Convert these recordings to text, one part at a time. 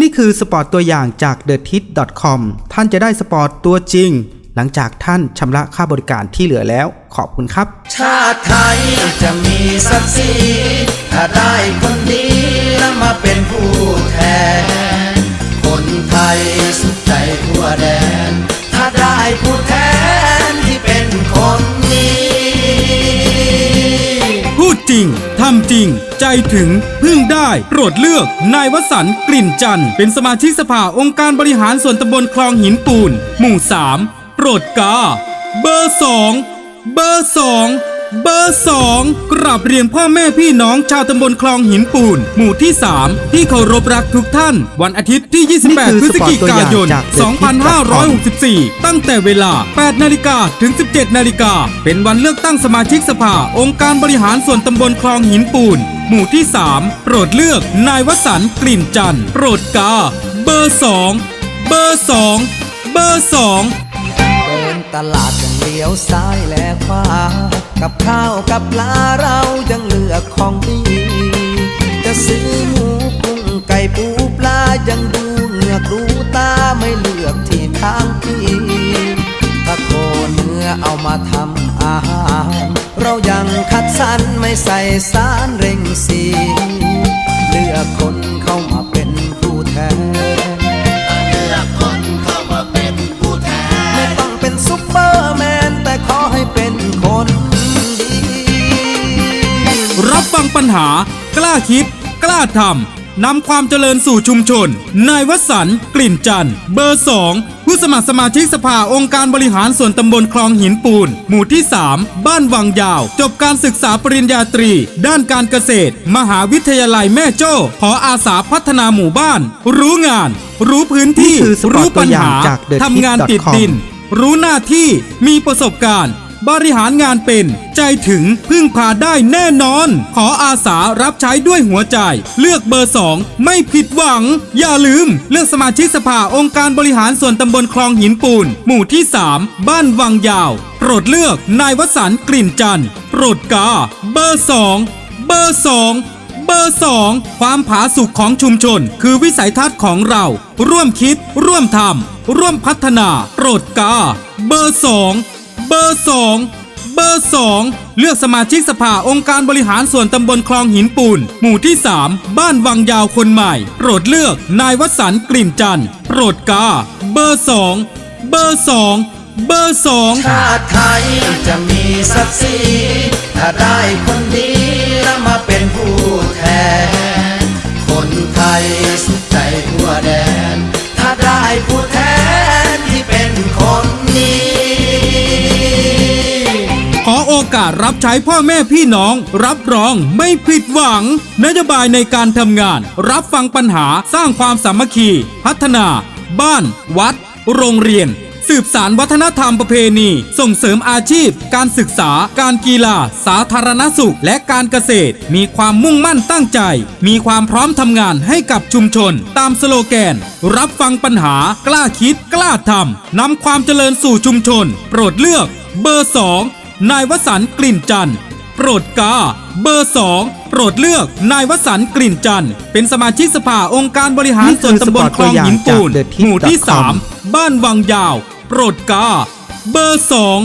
นี่คือสปอร์ตตัวอย่างจาก t h e t i t c o m ท่านจะได้สปอร์ตตัวจริง หลังจากท่านชำระค่าบริการที่เหลือแล้ว ขอบคุณครับ ชาติไทยจะมีศักดิ์ศรีถ้าได้คนดีแล้วมาเป็นผู้แทน คนไทยสุขใจทั่วแดน ถ้าได้ผู้แทนที่เป็นคนดี พูดจริง ทำจริง ใจถึงพึ่งได้โปรดเลือกนายวสันต์กลิ่นจันทร์เป็นสมาชิกสภาองค์การบริหารส่วนตำบลคลองหินปูน หมู่ 3 โปรดกา เบอร์ 2 เบอร์ 2 เบอร์ 2 กราบเรียนพ่อแม่พี่น้องชาวตำบลคลองหินปูน หมู่ที่ 3 ที่เคารพรักทุกท่าน วันอาทิตย์ที่นี่คือ28 พฤศจิกายนสปอร์ตตัวอย่างจาก2564 ตั้งแต่เวลา 8 นาฬิกาถึง 17 นาฬิกา เป็นวันเลือกตั้งสมาชิกสภา องค์การบริหารส่วนตำบลคลองหินปูน หมู่ที่ 3 โปรดเลือกนายวสันต์กลิ่นจันทร์โปรดกา เบอร์ 2 เบอร์ 2 เบอร์ 2 เดินตลาดยังเลี้ยวซ้ายและขวา กับข้าวกับปลาเรายังเลือกของดี จะซื้อหมูกุ้งไก่ปูปลายังดูเหงือกดูตาไม่เลือกที่ทางพี่ถ้าโคเนื้อเอามาทำอาหาร เรายังคัดสรรไม่ใส่สารเร่งสี ปัญหา กล้าคิด กล้าทำนำความเจริญสู่ชุมชน นายวสันต์กลิ่นจันทร์ เบอร์ 2 ผู้สมัครสมาชิกสภาองค์การบริหารส่วนตำบลคลองหินปูน หมู่ที่ 3 บ้านวังยาว จบการศึกษาปริญญาตรี ด้านการเกษตร มหาวิทยาลัยแม่โจ้ขออาสาพัฒนาหมู่บ้าน รู้งาน รู้พื้นที่นี่คือสปอร์ตรู้ปัญหาตัวอย่างจาก The ทำงานติด Tip.com ดิน รู้หน้าที่มีประสบการณ์ บริหารงานเป็น ใจถึงพึ่งพาได้แน่นอน ขออาสารับใช้ด้วยหัวใจ เลือกเบอร์สองไม่ผิดหวัง อย่าลืม เลือกสมาชิกสภาองค์การบริหารส่วนตำบลคลองหินปูน หมู่ที่ 3 บ้านวังยาว โปรดเลือกนายวสันต์กลิ่นจันทร์โปรดกา เบอร์สองเบอร์สองเบอร์ 2 ความผาสุกของชุมชน คือวิสัยทัศน์ของเรา ร่วมคิด ร่วมทำร่วมพัฒนา โปรดกา เบอร์ 2 เบอร์ 2 เบอร์ 2 เลือกสมาชิกสภาองค์การบริหารส่วนตำบลคลองหินปูน หมู่ที่ 3 บ้านวังยาวคนใหม่ โปรดเลือกนายวสันต์กลิ่นจันทร์โปรดกา เบอร์ 2 เบอร์ 2 เบอร์ 2ชาติไทยจะมีศักดิ์ศรีถ้าได้ค รับใช้พ่อแม่พี่น้อง รับรองไม่ผิดหวัง นโยบายในการทำงาน รับฟังปัญหาสร้างความสามัคคี พัฒนา บ้าน วัด โรงเรียน สืบสารวัฒนธรรมประเพณี ส่งเสริมอาชีพ การศึกษา การกีฬา สาธารณสุข และการเกษตร มีความมุ่งมั่นตั้งใจ มีความพร้อมทำงานให้กับชุมชน ตามสโลแกน รับฟังปัญหา กล้าคิด กล้าทำนำความเจริญสู่ชุมชน โปรดเลือก เบอร์สอง นายวสันต์กลิ่นจันทร์โปรดกา เบอร์สองโปรดเลือกนายวสันต์กลิ่นจันทร์เป็นสมาชิกสภาองค์การบริหารส่วนตำบลคลองหินปูนหมู่ที่ 3 บ้านวังยาว โปรดกา เบอร์สอง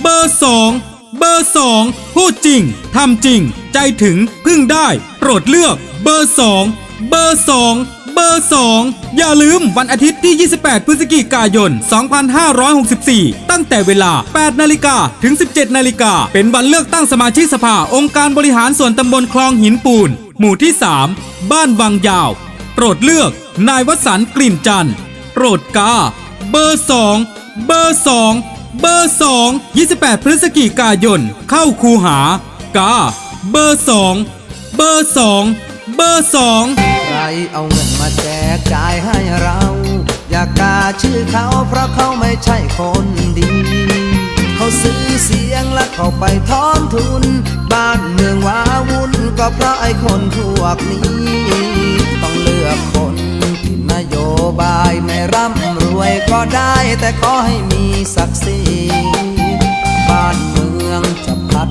เบอร์สองเบอร์สองพูดจริงทำจริง ใจถึงพึ่งได้ โปรดเลือก เบอร์สองเบอร์สอง บอร์สองอย่าลืมวันอาทิตย์ที่ 28 พฤศจิกายน 2564 ตั้งแต่เวลา 8 นาฬิกาถึง 17 นาฬิกา เป็นวันเลือกตั้งสมาชิกสภาองค์การบริหารส่วนตำบลคลองหินปูน หมู่ที่ 3 บ้านวังยาว โปรดเลือก นายวสันต์กลิ่นจันทร์โปรดกา เบอร์สองเบอร์สองเบอร์สอง28 พฤศจิกายน เข้าคูหากา เบอร์สองเบอร์สองเบอร์สอง เอาเงินมาแจกจ่ายให้เรา อยากกาชื่อเขาเพราะเขาไม่ใช่คนดี เขาซื้อเสียงและเขาไปทอนทุน บ้านเมืองว้าวุ่นก็เพราะไอ้คนพวกนี้ ต้องเลือกคนที่นโยบายไม่ร่ำรวยก็ได้ แต่ขอให้มีศักดิ์ศรีบ้านเมืองจะพัด